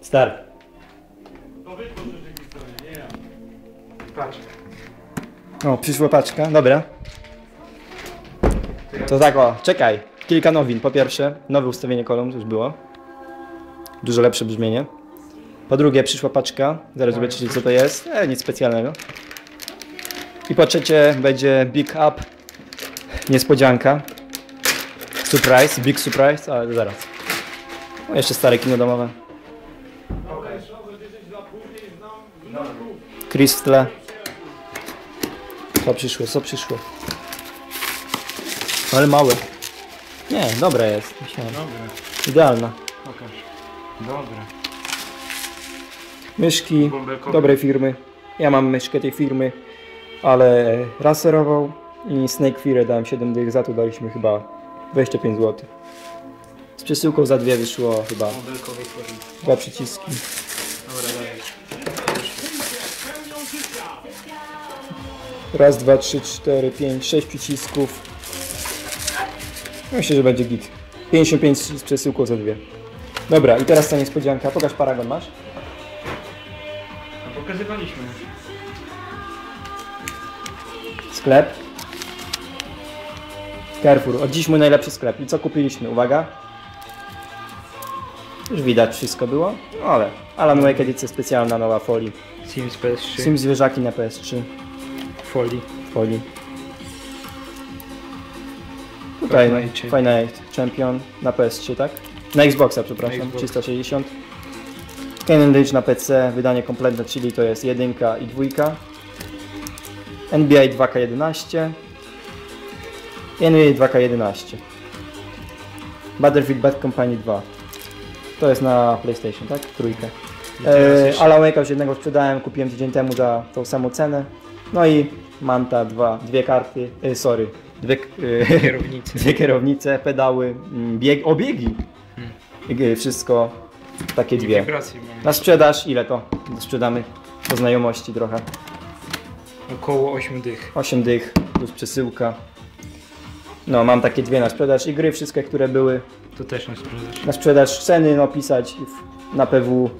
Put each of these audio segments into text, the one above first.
Start. Patrz. O, przyszła paczka, dobra. To tak o, czekaj. Kilka nowin. Po pierwsze, nowe ustawienie kolumn, już było. Dużo lepsze brzmienie. Po drugie, przyszła paczka. Zaraz zobaczycie co to jest. E, nic specjalnego. I po trzecie, będzie Big Up. Niespodzianka. Surprise, Big Surprise, ale zaraz. O, jeszcze stare kino domowe. Chris w tle. Co przyszło, co przyszło? Ale małe. Nie, dobre jest. Myślałem. Dobra, Idealna. pokaż. Dobra. Myszki Bąbelkowe. dobrej firmy. Ja mam myszkę tej firmy, ale raserową i Snake Fear dałem 7 dych, za to daliśmy chyba 25 zł. Z przesyłką za dwie wyszło chyba dwa przyciski. Raz, dwa, trzy, cztery, pięć, sześć przycisków. Myślę, że będzie git. 55 z przesyłką za dwie. Dobra, i teraz ta niespodzianka. Pokaż paragon masz? A pokazywaliśmy. Sklep. Carrefour. Od dziś mój najlepszy sklep. I co kupiliśmy? Uwaga. Już widać wszystko było. No ale Alan Wake edycja specjalna, nowa folii. Sims PS3. Sim zwierzaki na PS3. Folii. Folii. Tutaj Fortnite. Final Champion na PS3, tak? Na Xboxa, przepraszam, Na Xbox. 360. Cannon Age na PC, wydanie kompletne, czyli to jest jedynka i dwójka. NBA 2K11. I NBA 2K11. Battlefield Bad Company 2. To jest na PlayStation, tak? Trójkę. E, Alan Wake'a już jednego sprzedałem, kupiłem tydzień temu za tą samą cenę. No i Manta, dwa, dwie karty, e, sorry, dwie, e, Kierownicy. dwie kierownice, pedały, mm, bieg, obiegi. Hmm. Wszystko takie I dwie. Na sprzedaż ile to? Sprzedamy po znajomości trochę. Około 8 dych. 8 dych plus przesyłka. No, mam takie dwie na sprzedaż i gry wszystkie, które były To też na sprzedaż. na sprzedaż ceny no, pisać w- na PW.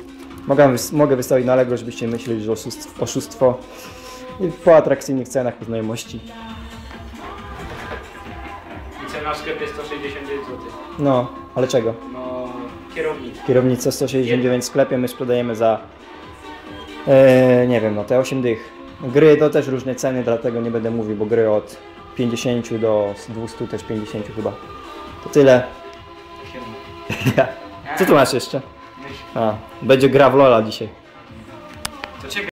Mogę, mogę wystawić na Allegro, żebyście myśleli, że oszustwo. oszustwo. I po atrakcyjnych cenach po znajomości. I cena w sklepie 169 zł. No, ale czego? No, kierownica. Kierownica 169 w sklepie, my sprzedajemy za e, nie wiem, no te 8 dych. Gry to też różne ceny, dlatego nie będę mówił, bo gry od 50 do 200 też 50 chyba. To tyle. Co tu masz jeszcze? A, będzie gra w Lola dzisiaj.